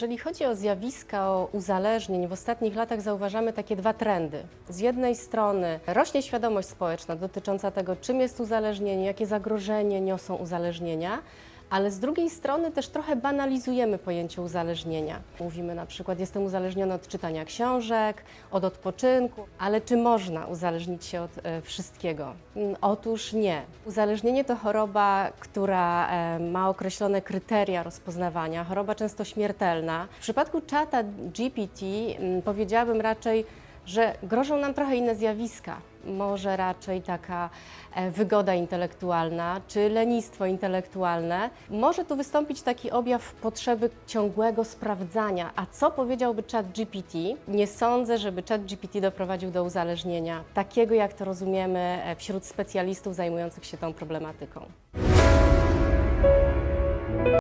Jeżeli chodzi o zjawiska o uzależnień, w ostatnich latach zauważamy takie dwa trendy. Z jednej strony rośnie świadomość społeczna dotycząca tego, czym jest uzależnienie, jakie zagrożenie niosą uzależnienia, ale z drugiej strony też trochę banalizujemy pojęcie uzależnienia. Mówimy na przykład, jestem uzależniony od czytania książek, od odpoczynku, ale czy można uzależnić się od e, wszystkiego? Mm, Otóż nie. Uzależnienie to choroba, która e, ma określone kryteria rozpoznawania, choroba często śmiertelna. W przypadku czata GPT mm, powiedziałabym raczej, że grożą nam trochę inne zjawiska. Może raczej taka e, wygoda intelektualna czy lenistwo intelektualne. Może tu wystąpić taki objaw potrzeby ciągłego sprawdzania. A co powiedziałby chat GPT? Nie sądzę, żeby chat GPT doprowadził do uzależnienia takiego, jak to rozumiemy e, wśród specjalistów zajmujących się tą problematyką.